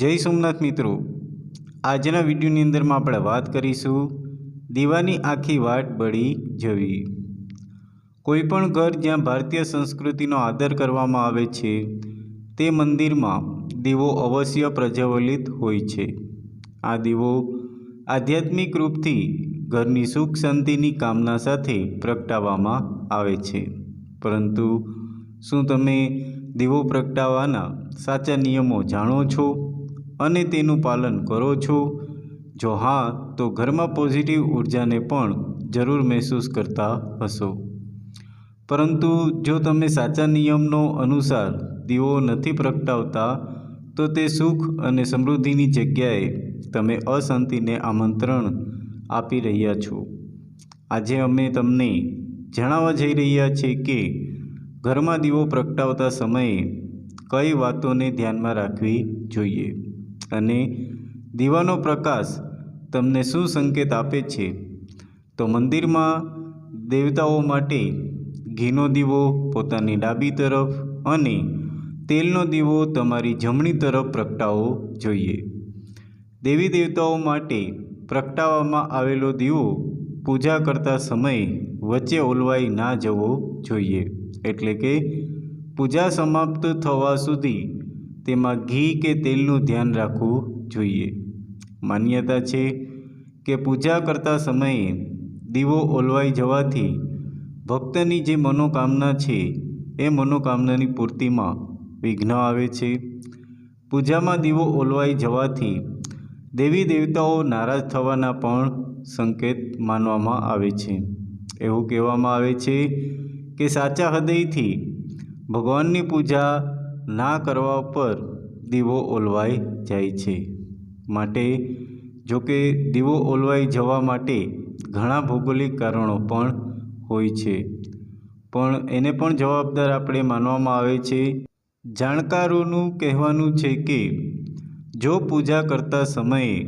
જય સોમનાથ મિત્રો. આજના વિડીયોની અંદરમાં આપણે વાત કરીશું દીવાની આખી વાટ બળી જવી. કોઈપણ ઘર જ્યાં ભારતીય સંસ્કૃતિનો આદર કરવામાં આવે છે, તે મંદિરમાં દીવો અવશ્ય પ્રજ્વલિત હોય છે. આ દીવો આધ્યાત્મિક રૂપથી ઘરની સુખ શાંતિની કામના સાથે પ્રગટાવવામાં આવે છે. પરંતુ શું તમે દીવો પ્રગટાવવાના સાચા નિયમો જાણો છો? અને તેનું પાલન કરો છો? જો હા, તો ઘરમાં પોઝિટિવ ઉર્જાને પણ જરૂર મહેસૂસ કરતા હશો. પરંતુ જો તમે સાચા નિયમનો અનુસાર દીવો નથી પ્રગટાવતા, તો તે સુખ અને સમૃદ્ધિની જગ્યાએ તમે અશાંતિને આમંત્રણ આપી રહ્યા છો. આજે અમે તમને જણાવવા જઈ રહ્યા છીએ કે ઘરમાં દીવો પ્રગટાવતા સમયે કઈ વાતોને ધ્યાનમાં રાખવી જોઈએ? અને દીવાનો પ્રકાશ તમને શું સંકેત આપે છે? તો મંદિરમાં દેવતાઓ માટે ઘીનો દીવો પોતાની ડાબી તરફ અને તેલનો દીવો તમારી જમણી તરફ પ્રગટાવવો જોઈએ. દેવી દેવતાઓ માટે પ્રગટાવવામાં આવેલો દીવો પૂજા કરતા સમયે વચ્ચે ઓલવાઈ ના જવો જોઈએ. એટલે કે પૂજા સમાપ્ત થવા સુધી તેમાં ઘી કે તેલનું ધ્યાન રાખવું જોઈએ. માન્યતા છે કે પૂજા કરતા સમયે દીવો ઓલવાઈ જવાથી ભક્તની જે મનોકામના છે એ મનોકામનાની પૂર્તિમાં વિઘ્ન આવે છે. પૂજામાં દીવો ઓલવાઈ જવાથી દેવી દેવતાઓ નારાજ થવાના પણ સંકેત માનવામાં આવે છે. એવું કહેવામાં આવે છે કે સાચા હૃદયથી ભગવાનની પૂજા ના કરવા પર દીવો ઓલવાઈ જાય છે. માટે જો કે દીવો ઓલવાઈ જવા માટે ઘણા ભૌગોલિક કારણો પણ હોય છે. પણ એને પણ જવાબદાર આપણે માનવામાં આવે છે. જાણકારોનું કહેવાનું છે કે, જો પૂજા કરતા સમયે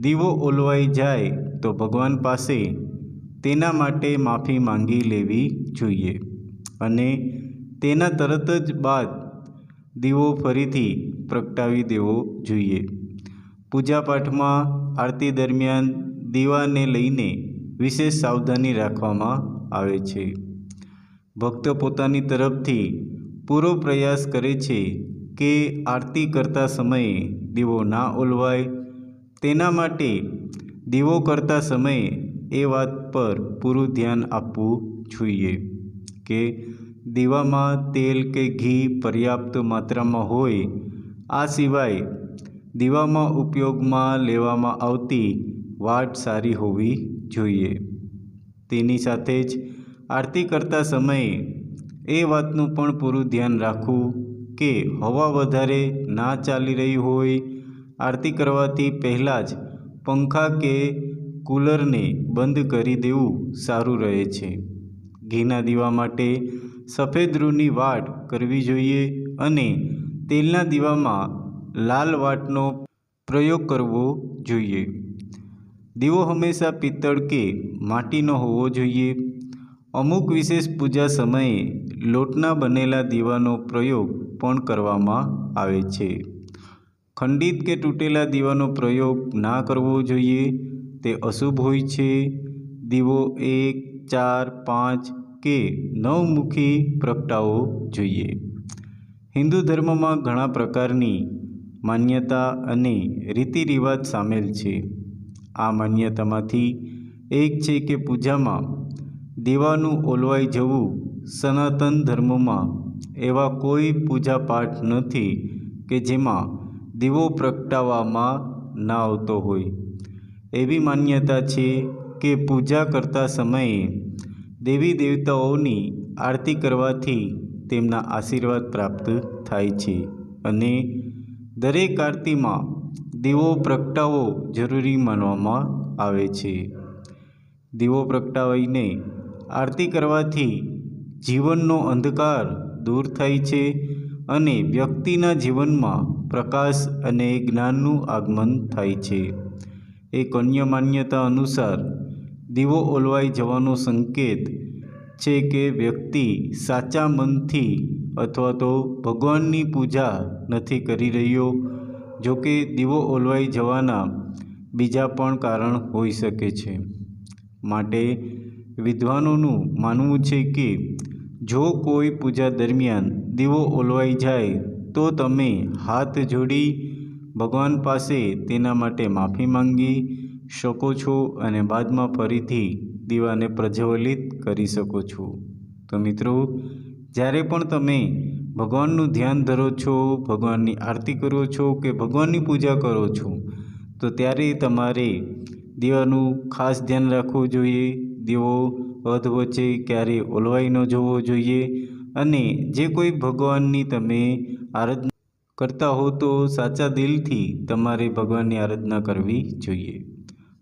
દીવો ઓલવાઈ જાય તો ભગવાન પાસે તેના માટે માફી માંગી લેવી જોઈએ. અને તેના તરત જ બાદ દીવો ફરીથી પ્રગટાવી દેવો જોઈએ. પૂજાપાઠમાં આરતી દરમિયાન દીવાને લઈને વિશેષ સાવધાની રાખવામાં આવે છે. ભક્ત પોતાની તરફથી પૂરો પ્રયાસ કરે છે કે આરતી કરતા સમયે દીવો ના ઓલવાય. તેના માટે દીવો કરતા સમયે એ વાત પર પૂરું ધ્યાન આપવું જોઈએ કે દીવામાં તેલ કે ઘી પર્યાપ્ત માત્રામાં હોય, આ સિવાય દીવામાં ઉપયોગમાં લેવામાં આવતી વાટ સારી હોવી જોઈએ. તેની સાથે જ આરતી કરતા સમયે એ વાતનું પણ પૂરું ધ્યાન રાખવું કે હવા વધારે ના ચાલી રહી હોય, આરતી કરવાથી પહેલાં જ પંખા કે કૂલરને બંધ કરી દેવું સારું રહે છે. ઘીના દીવા માટે સફેદ રૂની વાટ કરવી જોઈએ અને તેલના દીવામાં લાલ વાટનો પ્રયોગ કરવો જોઈએ. દીવો હંમેશા પિત્તળ કે માટીનો હોવો જોઈએ. અમુક વિશેષ પૂજા સમયે લોટના બનેલા દીવાનો પ્રયોગ પણ કરવામાં આવે છે. ખંડિત કે તૂટેલા દીવાનો પ્રયોગ ના કરવો જોઈએ. તે અશુભ હોય છે. દીવો એક, ચાર, પાંચ કે નવમુખી પ્રગટાવવો જોઈએ. હિન્દુ ધર્મમાં ઘણા પ્રકારની માન્યતા અને રીતિ રિવાજ સામેલ છે. આ માન્યતામાંથી એક છે કે પૂજામાં દીવાનું ઓલવાઈ જવું સનાતન ધર્મમાં એવા કોઈ પૂજા પાઠ નથી કે જેમાં દીવો પ્રગટાવવામાં ના આવતો હોય. એવી માન્યતા છે કે પૂજા કરતા સમયે દેવી દેવતાઓની આરતી કરવાથી તેમના આશીર્વાદ પ્રાપ્ત થાય છે અને દરેક આરતીમાં દીવો પ્રગટાવો જરૂરી માનવામાં આવે છે. દીવો પ્રગટાવીને આરતી કરવાથી જીવનનો અંધકાર દૂર થાય છે અને વ્યક્તિના જીવનમાં પ્રકાશ અને જ્ઞાનનું આગમન થાય છે. એક અન્ય માન્યતા અનુસાર દીવો ઓલવાઈ જવાનો સંકેત છે કે વ્યક્તિ સાચા મનથી અથવા તો ભગવાનની પૂજા નથી કરી રહ્યો, જો કે દીવો ઓલવાઈ જવાના બીજા પણ કારણ હોઈ શકે છે. માટે વિદ્વાનોનું માનવું છે કે જો કોઈ પૂજા દરમિયાન દીવો ઓલવાઈ જાય, તો તમે હાથ જોડી ભગવાન પાસે તેના માટે માફી માંગી શકો છો અને બાદમાં ફરીથી દીવાને પ્રજ્વલિત કરી શકો છો. તો મિત્રો, જ્યારે પણ તમે ભગવાનનું ધ્યાન ધરો છો, ભગવાનની આરતી કરો છો કે ભગવાનની પૂજા કરો છો, તો ત્યારે તમારે દીવાનું ખાસ ધ્યાન રાખવું જોઈએ. દીવો અધ વચ્ચે ક્યારેય ઓલવાઈ ન જવો જોઈએ અને જે કોઈ ભગવાનની તમે આરાધના કરતા હો તો સાચા દિલથી તમારે ભગવાનની આરાધના કરવી જોઈએ.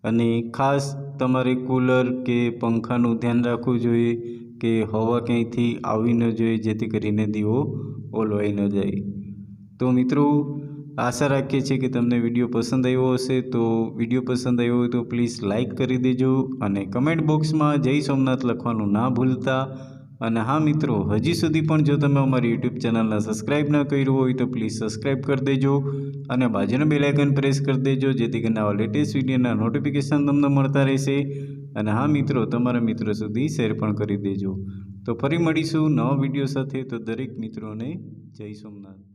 અને ખાસ તમારે કૂલર કે પંખાનું ધ્યાન રાખવું જોઈએ કે હવા ક્યાંયથી આવી ન જોઈએ જેથી કરીને દીવો ઓલવાઈ ન જાય. તો મિત્રો, આશા રાખીએ છીએ કે તમને વીડિયો પસંદ આવ્યો હશે. તો વીડિયો પસંદ આવ્યો હોય તો પ્લીઝ લાઇક કરી દેજો અને કમેન્ટ બોક્સમાં જય સોમનાથ લખવાનું ના ભૂલતા. અને હા મિત્રો, હજી સુધી પણ જો તમે અમારી યુટ્યુબ ચેનલને સબસ્ક્રાઈબ ન કર્યું હોય તો પ્લીઝ સબસ્ક્રાઈબ કરી દેજો અને બાજુનું બેલાઇકન પ્રેસ કરી દેજો, જેથી કરીને આવા લેટેસ્ટ વિડીયોના નોટિફિકેશન તમને મળતા રહેશે. અને હા મિત્રો, તમારા મિત્રો સુધી શેર પણ કરી દેજો. તો ફરી મળીશું નવા વીડિયો સાથે. તો દરેક મિત્રોને જય સોમનાથ.